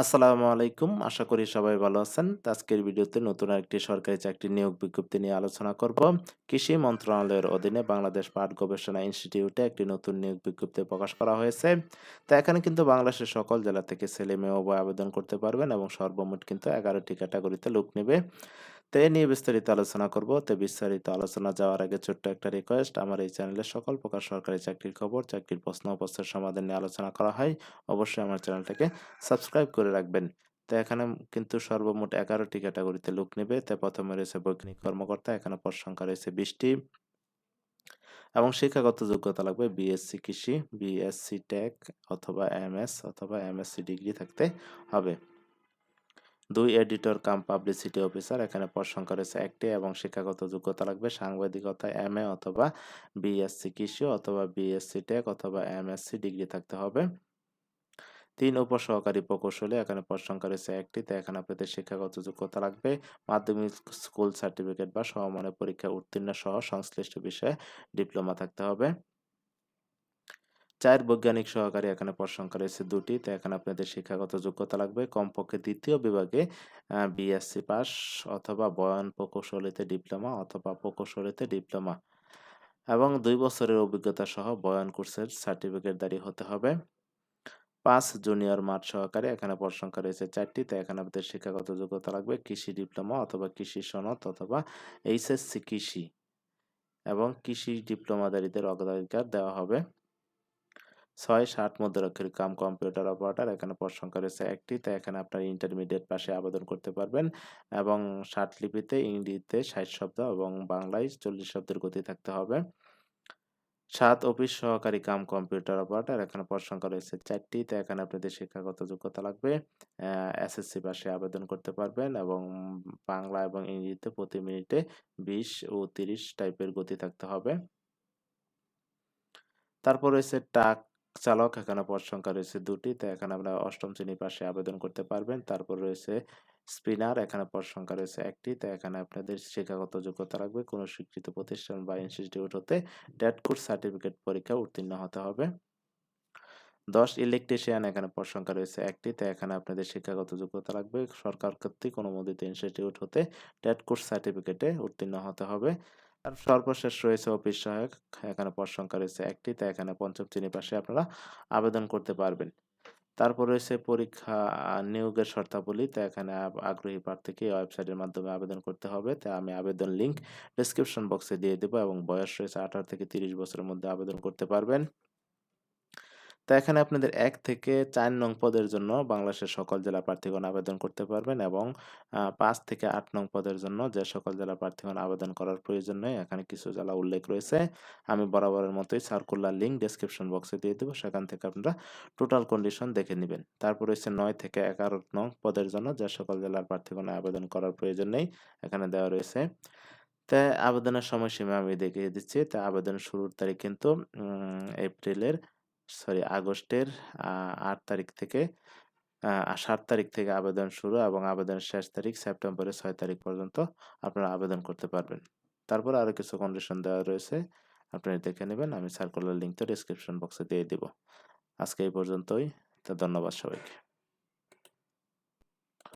আসসালামু আলাইকুম। আশা করি সবাই ভালো আছেন। আজকের ভিডিওতে নতুন আরেকটি সরকারি চাকরি নিয়োগ বিজ্ঞপ্তি নিয়ে আলোচনা করব। কৃষি মন্ত্রণালয়ের অধীনে বাংলাদেশ পাট গবেষণা ইনস্টিটিউটে একটি নতুন নিয়োগ বিজ্ঞপ্তি প্রকাশ করা হয়েছে। তা এখানে কিন্তু বাংলাদেশের সকল জেলা থেকে ছেলে মেয়ে উভয় আবেদন করতে পারবেন এবং সর্বমোট কিন্তু ১১টি ক্যাটাগরিতে লোক নিবে। তো এ নিয়ে বিস্তারিত আলোচনা করব। তো বিস্তারিত আলোচনা যাওয়ার আগে ছোট্ট একটা রিকোয়েস্ট, আমার এই চ্যানেলে সকল প্রকার সরকারি চাকরির খবর, চাকরির প্রশ্ন ও সমাধান নিয়ে আলোচনা করা হয়। অবশ্যই আমার চ্যানেলটাকে সাবস্ক্রাইব করে রাখবেন। তো এখানে কিন্তু সর্বমোট ১১টি ক্যাটাগরিতে লোক নেবে। তো প্রথমে রয়েছে বৈজ্ঞানিক কর্মকর্তা, এখানে পদ সংখ্যা রয়েছে ২০টি এবং শিক্ষাগত যোগ্যতা লাগবে বিএসসি কৃষি, বিএসসি টেক অথবা এমএস অথবা এমএসসি ডিগ্রি থাকতে হবে। দুই এডিটর কাম পাবলিসিটি অফিসার, এখানে পদ সংখ্যা রয়েছে একটি এবং শিক্ষাগত যোগ্যতা লাগবে সাংবাদিকতা এম এ অথবা বিএসসি কৃষি অথবা বিএসসি টেক অথবা এম এমএসসি ডিগ্রি থাকতে হবে। তিন উপসহকারী প্রকৌশলী, এখানে পদ সংখ্যা রয়েছে একটি তো এখানে আপনাদের শিক্ষাগত যোগ্যতা লাগবে, মাধ্যমিক স্কুল সার্টিফিকেট বা সমমানের পরীক্ষা উত্তীর্ণ সহ সংশ্লিষ্ট বিষয়ে ডিপ্লোমা থাকতে হবে। চার বৈজ্ঞানিক সহকারী এখানে পদ রয়েছে দুটি। তো এখানে আপনাদের শিক্ষাগত যোগ্যতা লাগবে। কমপক্ষে দ্বিতীয় বিভাগে বিএসসি পাস অথবা বয়ান প্রকৌশলীতে ডিপ্লোমা অথবা প্রকৌশলীতে ডিপ্লোমা। এবং দুই বছরের অভিজ্ঞতা সহ বয়ান কোর্সের সার্টিফিকেট দাঁড়িয়ে হতে হবে। পাঁচ জুনিয়র মাঠ সহকারে এখানে পদ রয়েছে চারটি। তো এখানে আপনাদের শিক্ষাগত যোগ্যতা লাগবে কৃষি ডিপ্লোমা অথবা কৃষি সনদ অথবা এইচএসসি কৃষি। এবং কৃষি ডিপ্লোমাদারীদের অগ্রাধিকার দেওয়া হবে। ছয় ষাট মধ্যরক্ষের কাম কম্পিউটার অপারেটর, এখানে পদ সংখ্যা রয়েছে একটি, তাই এখানে আপনার ইন্টারমিডিয়েট পাশে আবেদন করতে পারবেন এবং ষাট লিপিতে ইংরেজিতে ষাট শব্দ এবং বাংলায় চল্লিশ শব্দের গতি থাকতে হবে। সাত অফিস সহকারী কাম কম্পিউটার অপারেটর, এখানে পদ সংখ্যা রয়েছে চারটি তো এখানে আপনাদের শিক্ষাগত যোগ্যতা লাগবে। এসএসসি পাশে আবেদন করতে পারবেন এবং বাংলা এবং ইংরেজিতে প্রতি মিনিটে বিশ ও তিরিশ টাইপের গতি থাকতে হবে। তারপর রয়েছে টাক চালক, এখানে পদ সংখ্যা রয়েছে দুটি, তো এখানে আমরা অষ্টম শ্রেণি পাশে আবেদন করতে পারবেন। তারপর রয়েছে স্পিনার, এখানে পদ সংখ্যা রয়েছে একটি, তো এখানে আপনাদের শিক্ষাগত যোগ্যতা রাখবে কোনো স্বীকৃত প্রতিষ্ঠান বা ইনস্টিটিউট হতে ডেট কোর্স সার্টিফিকেট পরীক্ষা উত্তীর্ণ হতে হবে। দশ, ইলেকট্রিশিয়ান, এখানে পদ সংখ্যা রয়েছে একটি, তো এখানে আপনাদের শিক্ষাগত যোগ্যতা লাগবে। সরকার কর্তৃক অনুমোদিত ইনস্টিটিউট হতে ডেট কোর্স সার্টিফিকেটে উত্তীর্ণ হতে হবে। আর সর্বশেষ রয়েছে অফিস সহায়ক। এখানে পদ সংখ্যা রয়েছে একটি, তাই এখানে পঞ্চম শ্রেণি পাশে আপনারা আবেদন করতে পারবেন। তারপর রয়েছে পরীক্ষা নিয়োগের শর্তাবলী তো এখানে আগ্রহী প্রার্থীকে ওয়েবসাইটের মাধ্যমে আবেদন করতে হবে। তাই আমি আবেদন লিঙ্ক ডিসক্রিপশন বক্সে দিয়ে দেবো এবং বয়স রয়েছে আঠারো থেকে তিরিশ বছরের মধ্যে আবেদন করতে পারবেন। তো এখানে আপনাদের এক থেকে চার নং পদের জন্য বাংলাদেশের সকল জেলা প্রার্থীগণ আবেদন করতে পারবেন এবং পাঁচ থেকে আট নং পদের জন্য যে সকল জেলা প্রার্থীগণ আবেদন করার প্রয়োজন নেই, এখানে কিছু জেলা উল্লেখ রয়েছে। আমি বরাবরের মতোই সার্কুলার লিঙ্ক ডেসক্রিপশন বক্সে দিয়ে দেবো, সেখান থেকে আপনারা টোটাল কন্ডিশন দেখে নেবেন। তারপর রয়েছে নয় থেকে এগারো নং পদের জন্য যে সকল জেলার প্রার্থীগণ আবেদন করার প্রয়োজন নেই, এখানে দেওয়া রয়েছে। তাই আবেদনের সময়সীমা আমি দেখিয়ে দিচ্ছি। তা আবেদন শুরুর তারিখ কিন্তু এপ্রিলের সরি, আগস্টের আট তারিখ থেকে সাত তারিখ থেকে আবেদন শুরু এবং আবেদনের শেষ তারিখ সেপ্টেম্বরের ছয় তারিখ পর্যন্ত আপনারা আবেদন করতে পারবেন। তারপর আরও কিছু কন্ডিশন দেওয়া রয়েছে আপনারা দেখে নেবেন, আমি সার্কুলার লিঙ্কটা ডিসক্রিপশন বক্সে দিয়ে দিব। আজকে এই পর্যন্তই, তো ধন্যবাদ সবাইকে।